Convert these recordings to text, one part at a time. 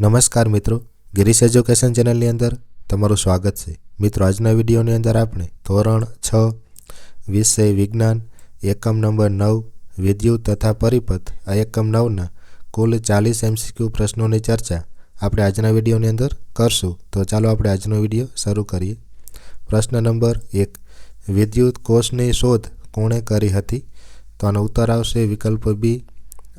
નમસ્કાર મિત્રો, ગિરીશ એજ્યુકેશન ચેનલની અંદર તમારું સ્વાગત છે. મિત્રો, આજના વિડીયોની અંદર આપણે ધોરણ છ, વિષય વિજ્ઞાન, એકમ નંબર નવ, વિદ્યુત તથા પરિપથ, આ એકમ નવના કુલ ચાલીસ એમસીક્યુ પ્રશ્નોની ચર્ચા આપણે આજના વિડીયોની અંદર કરશું. તો ચાલો આપણે આજનો વીડિયો શરૂ કરીએ. પ્રશ્ન નંબર એક, વિદ્યુત કોષની શોધ કોણે કરી હતી? તો આનો ઉત્તર આવશે વિકલ્પ બી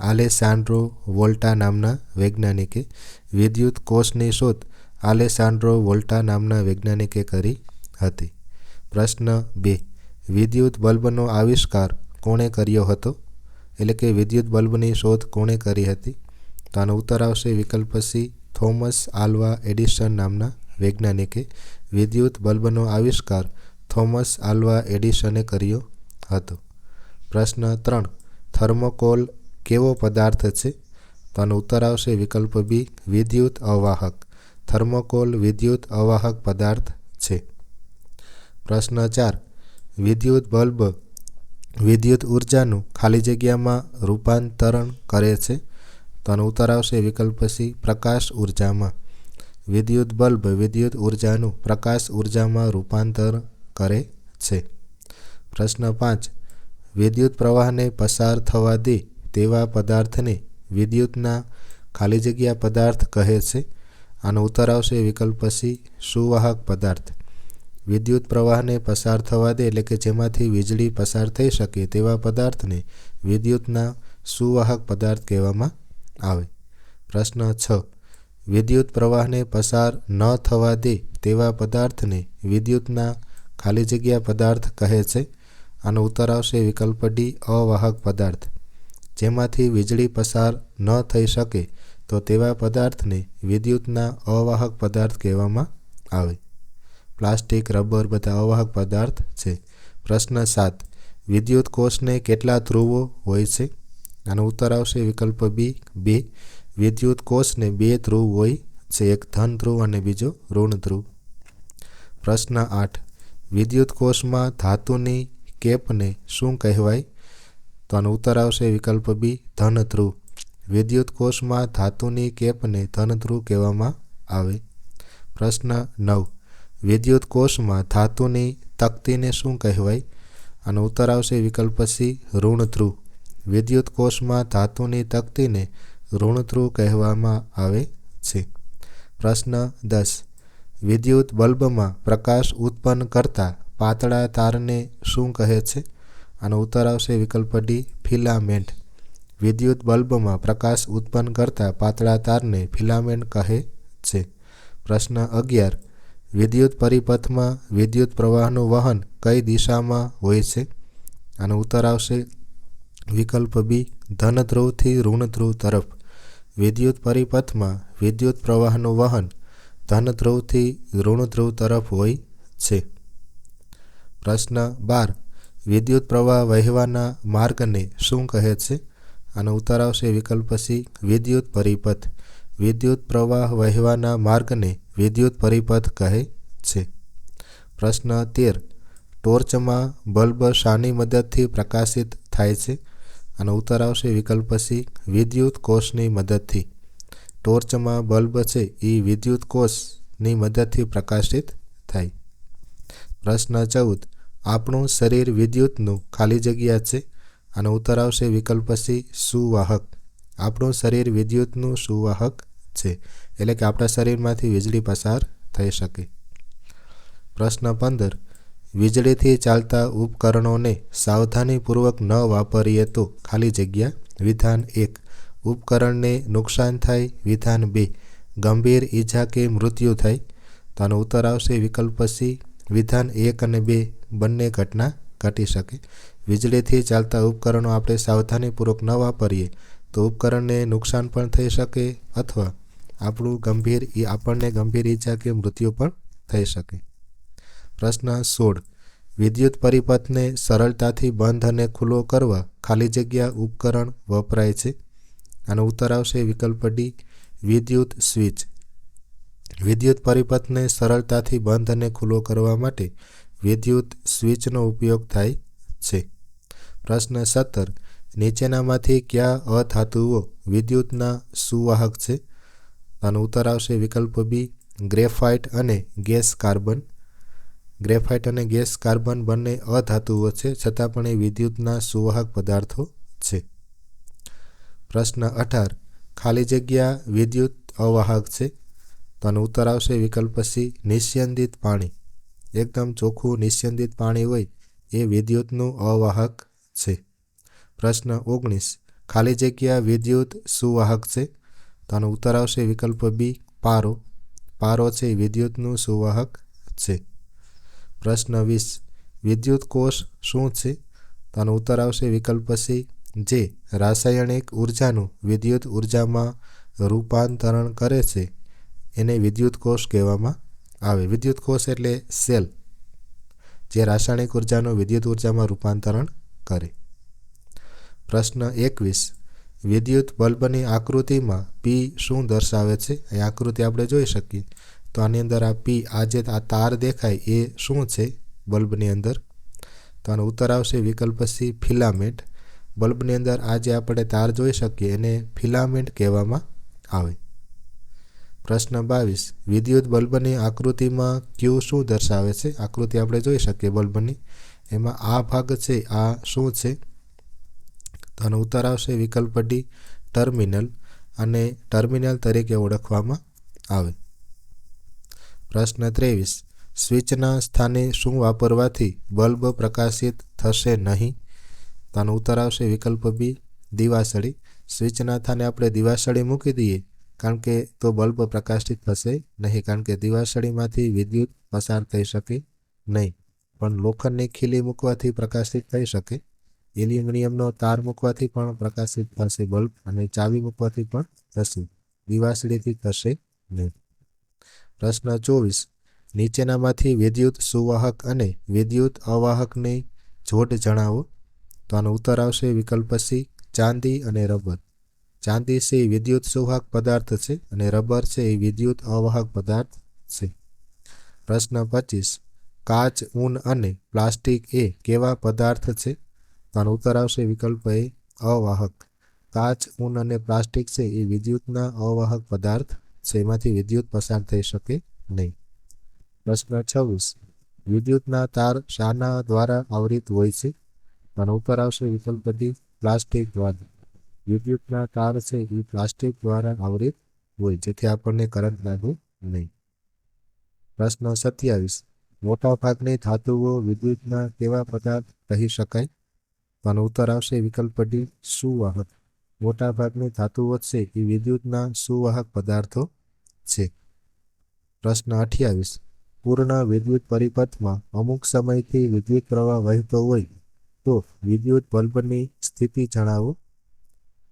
આલેસાન્ડ્રો વોલ્ટા નામના વૈજ્ઞાનિકે વિદ્યુત કોષની શોધ આલેસાન્ડ્રો વોલ્ટા નામના વૈજ્ઞાનિકે કરી હતી. પ્રશ્ન બે. વિદ્યુત બલ્બનો આવિષ્કાર કોણે કર્યો હતો? એટલે કે વિદ્યુત બલ્બની શોધ કોણે કરી હતી? તો આનો ઉત્તર આવશે વિકલ્પ સી. થોમસ આલ્વા એડિસન નામના વૈજ્ઞાનિકે વિદ્યુત બલ્બનો આવિષ્કાર થોમસ આલ્વા એડિસને કર્યો હતો. પ્રશ્ન ત્રણ. થર્મોકોલ કેવો પદાર્થ છે? તો ઉત્તર આવશે વિકલ્પ બી, વિદ્યુત અવાહક. થર્મોકોલ વિદ્યુત અવાહક પદાર્થ છે. પ્રશ્ન ચાર. વિદ્યુત બલ્બ વિદ્યુત ઉર્જાનું ખાલી જગ્યામાં રૂપાંતરણ કરે છે? તો ઉત્તર આવશે વિકલ્પ સી, પ્રકાશ ઉર્જામાં. વિદ્યુત બલ્બ વિદ્યુત ઉર્જાનું પ્રકાશ ઉર્જામાં રૂપાંતર કરે છે. પ્રશ્ન પાંચ. વિદ્યુત પ્રવાહને પસાર થવા દે. તેવા પદાર્થને વિદ્યુતના ખાલી જગ્યા પદાર્થ કહે છે. આનો ઉત્તર આવશે વિકલ્પ સી સુવાહક પદાર્થ. વિદ્યુત પ્રવાહને પસાર થવા દે એટલે કે જેમાંથી વીજળી પસાર થઈ શકે તેવા પદાર્થને વિદ્યુતના સુવાહક પદાર્થ કહેવામાં આવે. પ્રશ્ન છ. વિદ્યુત પ્રવાહને પસાર ન થવા દે તેવા પદાર્થને વિદ્યુતના ખાલી જગ્યા પદાર્થ કહે છે. આનો ઉત્તર આવશે વિકલ્પ ડી અવાહક પદાર્થ. જેમાંથી વીજળી પસાર ન થઈ શકે, તો તેવા પદાર્થને વિદ્યુતના અવાહક પદાર્થ કહેવામાં આવે. પ્લાસ્ટિક, રબર બધા અવાહક પદાર્થ છે. પ્રશ્ન સાત, વિદ્યુત કોષને કેટલા ધ્રુવો હોય છે? આનો ઉત્તર આવશે વિકલ્પ બી. બે, વિદ્યુત કોષને બે ધ્રુવ હોય છે, એક ધન ધ્રુવ અને બીજો ઋણ ધ્રુવ. પ્રશ્ન આઠ, વિદ્યુત કોષમાં ધાતુની કેપને શું કહેવાય? તો આનો ઉત્તર આવશે વિકલ્પ બી ધનધ્રુવ. વિદ્યુત કોષમાં ધાતુની કેપને ધનધ્રુવ કહેવામાં આવે. પ્રશ્ન નવ. વિદ્યુત કોષમાં ધાતુની તકતીને શું કહેવાય? આનો ઉત્તર આવશે વિકલ્પ સી ઋણ ધ્રુવ વિદ્યુત કોષમાં ધાતુની તકતીને ઋણધ્રુવ કહેવામાં આવે છે. પ્રશ્ન દસ. વિદ્યુત બલ્બમાં પ્રકાશ ઉત્પન્ન કરતા પાતળા તારને શું કહે છે? આનો ઉત્તર આવશે વિકલ્પ ડી ફિલામેન્ટ. વિદ્યુત બલ્બમાં પ્રકાશ ઉત્પન્ન કરતા પાતળા તારને ફિલામેન્ટ કહે છે. પ્રશ્ન અગિયાર. વિદ્યુત પરિપથમાં વિદ્યુત પ્રવાહનું વહન કઈ દિશામાં હોય છે? આનો ઉત્તર આવશે વિકલ્પ બી ધન ધ્રુવથી ઋણ ધ્રુવ તરફ. વિદ્યુત પરિપથમાં વિદ્યુત પ્રવાહનું વહન ધન ધ્રુવથી ઋણ ધ્રુવ તરફ હોય છે. પ્રશ્ન બાર. વિદ્યુત પ્રવાહ વહેવાના માર્ગને શું કહે છે? આનો ઉત્તર આવશે વિકલ્પ સી વિદ્યુત પરિપથ. વિદ્યુત પ્રવાહ વહેવાના માર્ગને વિદ્યુત પરિપથ કહે છે. પ્રશ્ન તેર. ટોર્ચમાં બલ્બ શાની મદદથી પ્રકાશિત થાય છે? આનો ઉત્તર આવશે વિકલ્પ સી વિદ્યુત કોષની મદદથી. ટોર્ચમાં બલ્બ છે એ વિદ્યુત કોષની મદદથી પ્રકાશિત થાય. પ્રશ્ન ચૌદ. આપણું શરીર વિદ્યુતનું ખાલી જગ્યા છે આનો ઉત્તર આવશે વિકલ્પ સી, સુવાહક. આપણું શરીર વિદ્યુતનું સુવાહક છે, એટલે કે આપણા શરીરમાંથી વીજળી પસાર થઈ શકે. પ્રશ્ન પંદર, વીજળીથી ચાલતા ઉપકરણોને સાવધાનીપૂર્વક ન વાપરીએ તો ખાલી જગ્યા, વિધાન એક. ઉપકરણને નુકસાન થાય, વિધાન બે. ગંભીર ઈજા કે મૃત્યુ થાય, તો આનો ઉત્તર આવશે વિકલ્પ સી, વિધાન એક અને બે. બંને ઘટના ઘટી શકે. વીજળીથી ચાલતા ઉપકરણો આપણે સાવધાનીપૂર્વક ન વાપરીએ તો ઉપકરણને નુકસાન પણ થઈ શકે અથવા આપણું ગંભીર આપણને ગંભીર ઈજા કે મૃત્યુ પણ થઈ શકે. પ્રશ્ન સોળ. વિદ્યુત પરિપથને સરળતાથી બંધ અને ખુલ્લો કરવા ખાલી જગ્યા ઉપકરણ વપરાય છે. આનો ઉત્તર આવશે વિકલ્પ ડી. વિદ્યુત સ્વિચ. વિદ્યુત પરિપથને સરળતાથી બંધ અને ખુલ્લો કરવા માટે વિદ્યુત સ્વિચનો ઉપયોગ થાય છે. પ્રશ્ન સત્તર. નીચેનામાંથી કયા અધાતુઓ વિદ્યુતના સુવાહક છે? આનો ઉત્તર આવશે વિકલ્પ બી ગ્રેફાઇટ અને ગેસ કાર્બન. ગ્રેફાઇટ અને ગેસ કાર્બન બંને અધાતુઓ છે, છતાં પણ એ વિદ્યુતના સુવાહક પદાર્થો છે. પ્રશ્ન અઢાર. ખાલી જગ્યા વિદ્યુત અવાહક છે? તો આનો ઉત્તર આવશે વિકલ્પ સી નિસ્યંદિત પાણી. એકદમ ચોખ્ખું નિસ્યંદિત પાણી હોય એ વિદ્યુતનું અવાહક છે. પ્રશ્ન ઓગણીસ. ખાલી જગ્યા વિદ્યુત સુવાહક છે? તો આનો ઉત્તર આવશે વિકલ્પ બી, પારો. પારો છે વિદ્યુતનું સુવાહક છે. પ્રશ્ન વીસ. વિદ્યુત કોષ શું છે? તો આનો ઉત્તર આવશે વિકલ્પ સી, જે રાસાયણિક ઉર્જાનું વિદ્યુત ઉર્જામાં રૂપાંતરણ કરે છે. એને વિદ્યુત કોષ કહેવામાં આવે. વિદ્યુત કોષ એટલે સેલ, જે રાસાયણિક ઉર્જાનું વિદ્યુત ઉર્જામાં રૂપાંતરણ કરે. પ્રશ્ન એકવીસ, વિદ્યુત બલ્બની આકૃતિમાં પી શું દર્શાવે છે? એ આકૃતિ આપણે જોઈ શકીએ. તો આની અંદર આ પી આ જે આ તાર દેખાય, એ શું છે બલ્બની અંદર? તો આનો ઉત્તર આવશે વિકલ્પ સી ફિલામેન્ટ. બલ્બની અંદર આ જે આપણે તાર જોઈ શકીએ, એને ફિલામેન્ટ કહેવામાં આવે. પ્રશ્ન બાવીસ. વિદ્યુત બલ્બની આકૃતિમાં ક્યુ શું દર્શાવે છે? આકૃતિ આપણે જોઈ શકીએ બલ્બની. એમાં આ ભાગ છે, આ શું છે? તો આનો ઉત્તર આવશે વિકલ્પ ડી ટર્મિનલ. અને ટર્મિનલ તરીકે ઓળખવામાં આવે. પ્રશ્ન ત્રેવીસ. સ્વિચના સ્થાને શું વાપરવાથી બલ્બ પ્રકાશિત થશે નહીં? તો આનો ઉત્તર આવશે વિકલ્પ બી દિવાસળી. સ્વિચના સ્થાને આપણે દિવાસળી મૂકી દઈએ. કારણ કે તો બલ્બ પ્રકાશિત થશે નહીં, કારણ કે દિવાસળીમાંથી વિદ્યુત પસાર થઈ શકે નહીં. પણ લોખંડની ખીલી મૂકવાથી પ્રકાશિત થઈ શકે. એલ્યુમિનિયમનો તાર મૂકવાથી પણ પ્રકાશિત થશે બલ્બ અને ચાવી મૂકવાથી પણ થશે. દિવાસળીથી થશે નહીં. પ્રશ્ન ચોવીસ. નીચેનામાંથી વિદ્યુત સુવાહક અને વિદ્યુત અવાહકની જોડ જણાવો. તો આનો ઉત્તર આવશે વિકલ્પ સી, ચાંદી અને રબર. ચાંદી છે એ વિદ્યુત સુવાહક પદાર્થ છે અને રબર છે એ વિદ્યુત અવાહક પદાર્થ છે. પ્રશ્ન પચીસ. કાચ, ઊન અને પ્લાસ્ટિક એ કેવા પદાર્થ છે? આનો ઉત્તર આવશે વિકલ્પ એ, અવાહક. કાચ, ઊન અને પ્લાસ્ટિક છે એ વિદ્યુતના અવાહક પદાર્થ છે, એમાંથી વિદ્યુત પસાર થઈ શકે નહીં. પ્રશ્ન છવ્વીસ. વિદ્યુતના તાર શાના દ્વારા આવરિત હોય છે? આનો ઉત્તર આવશે વિકલ્પ બધી પ્લાસ્ટિક દ્વારા વિદ્યુતના તાર છે એ પ્લાસ્ટિક દ્વારા આવરિત હોય, જેથી આપણને કરંટ લાગે નહીં. પ્રશ્ન સત્યાવીસ. મોટાભાગની ધાતુઓ વિદ્યુતના કેવા પદાર્થ કહી શકાય? તો ઉત્તર આવશે વિકલ્પ ડી સુવાહક. મોટાભાગની ધાતુઓ છે એ વિદ્યુતના સુવાહક પદાર્થો છે. પ્રશ્ન અઠ્યાવીસ. પૂર્ણ વિદ્યુત પરિપથમાં અમુક સમયથી વિદ્યુત પ્રવાહ વહેતો હોય, તો વિદ્યુત બલ્બની સ્થિતિ જણાવો.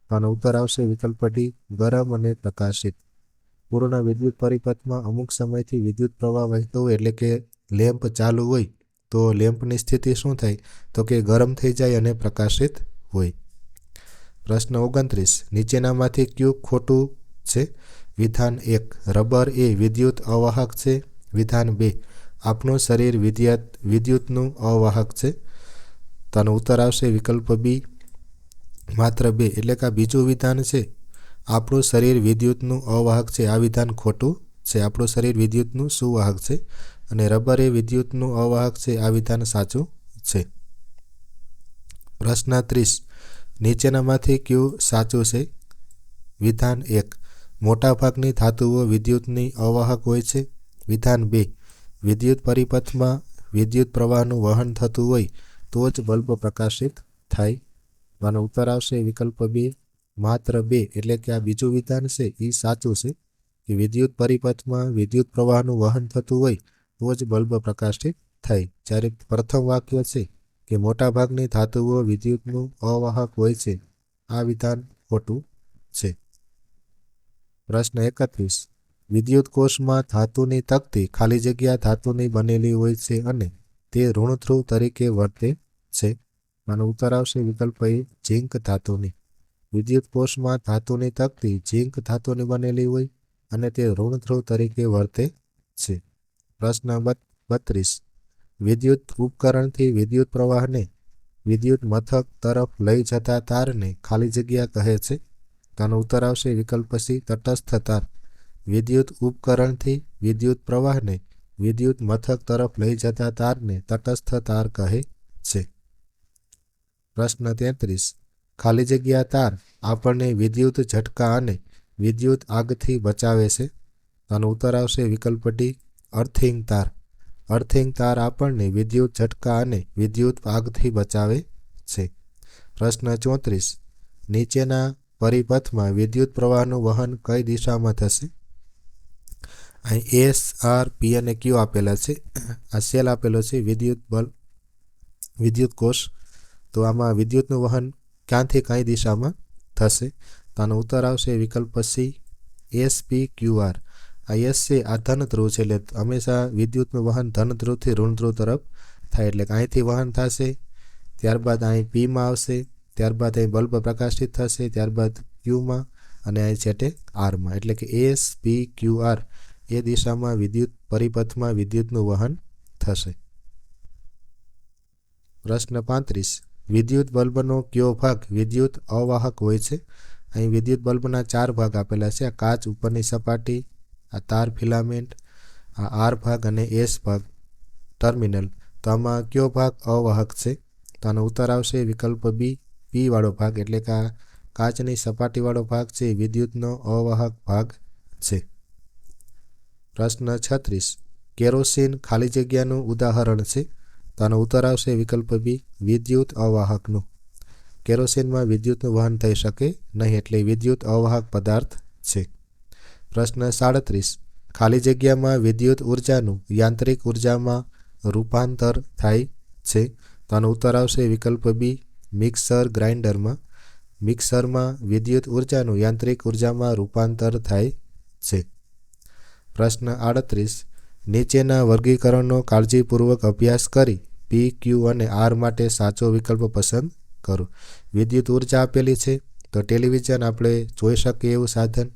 આનો ઉત્તર આવશે વિકલ્પ ડી ગરમ અને પ્રકાશિત. પૂર્ણ વિદ્યુત પરિપથમાં અમુક સમયથી વિદ્યુત પ્રવાહ વહેતો હોય એટલે કે લેમ્પ ચાલુ હોય, તો લેમ્પની સ્થિતિ શું થાય? તો કે ગરમ થઈ જાય અને પ્રકાશિત હોય. પ્રશ્ન ઓગણત્રીસ. નીચેનામાંથી ક્યુ ખોટું છે? વિધાન એક. રબર એ વિદ્યુત અવાહક છે? વિધાન બે. આપણું શરીર વિદ્યુત, વિદ્યુતનું અવાહક છે? તેનો ઉત્તર આવશે વિકલ્પ બી. માત્ર બે એટલે કે આ બીજું વિધાન છે. આપણું શરીર વિદ્યુતનું અવાહક છે. આ વિધાન ખોટું છે. આપણું શરીર વિદ્યુતનું સુવાહક છે. અને રબર એ વિદ્યુતનું અવાહક છે. આ વિધાન સાચું છે. પ્રશ્ન ત્રીસ. નીચેનામાંથી કયું સાચું છે? વિધાન એક. મોટાભાગની ધાતુઓ વિદ્યુતની અવાહક હોય છે. વિધાન બે. વિદ્યુત પરિપથમાં વિદ્યુત પ્રવાહનું વહન થતું હોય તો જ બલ્બ પ્રકાશિત થાય આનો ઉત્તર આવશે વિકલ્પ બે, માત્ર બે, એટલે કે આ બીજું વિધાન છે, એ સાચું છે કે વિદ્યુત પરિપથમાં વિદ્યુત પ્રવાહનું વહન થતું હોય તો જ બલ્બ પ્રકાશિત થાય. જ્યારે પ્રથમ વાક્ય છે કે મોટાભાગની ધાતુઓ વિદ્યુતનું અવાહક હોય છે, આ વિધાન ખોટું છે. પ્રશ્ન એકત્રીસ. વિદ્યુત કોષમાં ધાતુની તકતી ખાલી જગ્યા ધાતુની બનેલી હોય છે અને તે ઋણધ્રુવ તરીકે વર્તે છે. આનો ઉત્તર આવશે વિકલ્પ એ ઝીંક ધાતુની. વિદ્યુત કોષમાં ધાતુની તકતી ઝીંક ધાતુની બનેલી હોય અને તે ઋણધ્રુવ તરીકે વર્તે છે. પ્રશ્ન બત્રીસ. વિદ્યુત ઉપકરણથી વિદ્યુત પ્રવાહને વિદ્યુત મથક તરફ લઈ જતા તારને ખાલી જગ્યા કહે છે. તેનો ઉત્તર આવશે, વિકલ્પ સી, તટસ્થ તાર. વિદ્યુત ઉપકરણથી વિદ્યુત પ્રવાહને વિદ્યુત મથક તરફ લઈ જતા તારને તટસ્થ તાર કહે છે. પ્રશ્ન તેત્રીસ. ખાલી જગ્યા તાર આપણને વિદ્યુત ઝટકા અને વિદ્યુત આગથી બચાવે છે. આનો ઉત્તર આવશે વિકલ્પ ડી અર્થિંગ તાર. અર્થિંગ તાર આપણને વિદ્યુત ઝટકા અને વિદ્યુત આગથી બચાવે છે. પ્રશ્ન ચોત્રીસ. નીચેના પરિપથમાં વિદ્યુત પ્રવાહનું વહન કઈ દિશામાં થશે? અહીં એસ આર પી અને ક્યુ આપેલા છે. આ સેલ આપેલો છે વિદ્યુત બલ્બ વિદ્યુત કોષ. તો આમાં વિદ્યુતનું વહન ક્યાંથી કઈ દિશામાં થશે? તો આનો ઉત્તર આવશે વિકલ્પ C S P Q R આ એસ છે, આ ધન ધ્રુવ છે, એટલે હંમેશા વિદ્યુતનું વહન ધન ધ્રુવથી ઋણ ધ્રુવ તરફ થાય, એટલે કે અહીંથી વહન થશે, ત્યારબાદ અહીં પીમાં આવશે, ત્યારબાદ અહીં બલ્બ પ્રકાશિત થશે, ત્યારબાદ ક્યુમાં અને અહીં છેટે આરમાં એટલે કે એસ પી ક્યુ આર એ દિશામાં વિદ્યુત પરિપથમાં વિદ્યુતનું વહન થશે. પ્રશ્ન પાંત્રીસ. વિદ્યુત બલ્બનો કયો ભાગ વિદ્યુત અવાહક હોય છે? અહીં વિદ્યુત બલ્બના ચાર ભાગ આપેલા છે. આ કાચ ઉપરની સપાટી, આ તાર ફિલામેન્ટ, આ આર ભાગ અને એસ ભાગ. ટર્મિનલ. તો આમાં કયો ભાગ અવાહક છે? તો આનો ઉત્તર આવશે વિકલ્પ બી, પી વાળો ભાગ. એટલે કે આ કાચની સપાટીવાળો ભાગ છે, વિદ્યુતનો અવાહક ભાગ છે. પ્રશ્ન છત્રીસ. કેરોસીન ખાલી જગ્યાનું ઉદાહરણ છે? તો આનો ઉત્તર આવશે વિકલ્પ બી, વિદ્યુત અવાહકનું. કેરોસીનમાં વિદ્યુતનું વહન થઈ શકે નહીં એટલે વિદ્યુત અવાહક પદાર્થ છે. પ્રશ્ન સાડત્રીસ. ખાલી જગ્યામાં વિદ્યુત ઉર્જાનું યાંત્રિક ઉર્જામાં રૂપાંતર થાય છે. તો ઉત્તર આવશે વિકલ્પ બી, મિક્સર ગ્રાઇન્ડરમાં. મિક્સરમાં વિદ્યુત ઉર્જાનું યાંત્રિક ઉર્જામાં રૂપાંતર થાય છે. પ્રશ્ન આડત્રીસ. નીચેના વર્ગીકરણનો કાળજીપૂર્વક અભ્યાસ કરી પી, ક્યુ અને આર માટે સાચો વિકલ્પ પસંદ કરો. વિદ્યુત ઊર્જા આપેલી છે, તો ટેલિવિઝન આપણે જોઈ શકીએ એવું સાધન,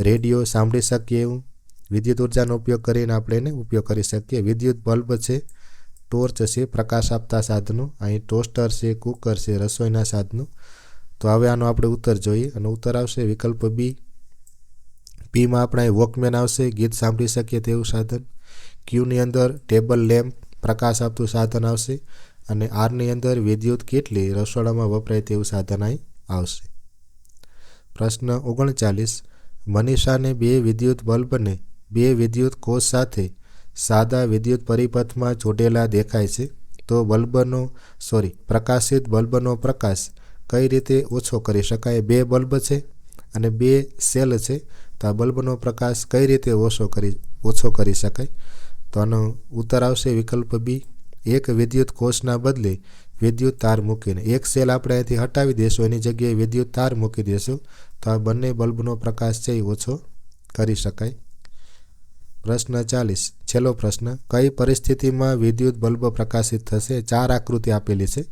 રેડિયો સાંભળી શકીએ એવું. વિદ્યુત ઉર્જાનો ઉપયોગ કરીને આપણે એને ઉપયોગ કરી શકીએ. વિદ્યુત બલ્બ છે, ટોર્ચ છે, પ્રકાશ આપતા સાધનો. અહીં ટોસ્ટર છે, કુકર છે, રસોઈના સાધનો. તો હવે આનો આપણે ઉત્તર જોઈએ. અને ઉત્તર આવશે વિકલ્પ બી. પીમાં આપણે વોકમેન આવશે, ગીત સાંભળી શકીએ તેવું સાધન. ક્યુની અંદર ટેબલ, લેમ્પ પ્રકાશ આપતું સાધન આવશે અને આરની અંદર વિદ્યુત કેટલી રસોડામાં વપરાય તેવું સાધન અહીં આવશે. પ્રશ્ન ઓગણચાલીસ. મનીષાને બે વિદ્યુત બલ્બને બે વિદ્યુત કોષ સાથે સાદા વિદ્યુત પરિપથમાં જોડેલા દેખાય છે. તો બલ્બનો, સોરી, પ્રકાશિત બલ્બનો પ્રકાશ કઈ રીતે ઓછો કરી શકાય? બે બલ્બ છે અને બે સેલ છે. તો આ બલ્બનો પ્રકાશ કઈ રીતે ઓછો કરી ઓછો કરી શકાય? તો આનો ઉત્તર આવશે વિકલ્પ બી એક વિદ્યુત કોષના બદલે વિદ્યુત તાર મૂકીને. એક સેલ આપણે અહીંથી હટાવી દઈશું એની જગ્યાએ વિદ્યુત તાર મૂકી દઈશું તો આ બંને બલ્બનો પ્રકાશ છે એ ઓછો કરી શકાય. પ્રશ્ન ચાલીસ. છેલ્લો પ્રશ્ન, કઈ પરિસ્થિતિમાં વિદ્યુત બલ્બ પ્રકાશિત થશે? ચાર આકૃતિ આપેલી છે.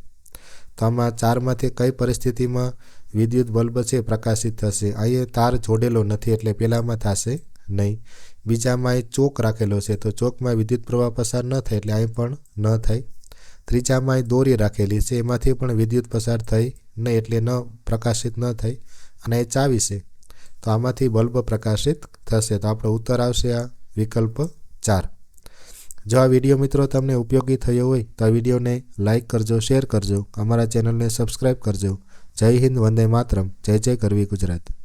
તો આમાં ચારમાંથી કઈ પરિસ્થિતિમાં વિદ્યુત બલ્બ છે પ્રકાશિત થશે? અહીંયા તાર જોડેલો નથી, એટલે પહેલામાં થશે નહીં. બીજામાં અહીં ચોક રાખેલો છે. તો ચોકમાં વિદ્યુત પ્રવાહ પસાર ન થાય એટલે અહીં પણ ન થાય. ત્રીજામાં અહીં દોરી રાખેલી છે. એમાંથી પણ વિદ્યુત પસાર થઈ નહીં એટલે ન પ્રકાશિત ન થાય અને એ ચાવી છે. તો આમાંથી બલ્બ પ્રકાશિત થશે. તો આપણો ઉત્તર આવશે આ વિકલ્પ ચાર. જો આ વીડિયો મિત્રો તમને ઉપયોગી થયો હોય તો આ વિડીયોને લાઇક કરજો, શેર કરજો, અમારા ચેનલને સબસ્ક્રાઈબ કરજો. જય હિન્દ, વંદે માતરમ. જય જય કરવી ગુજરાત.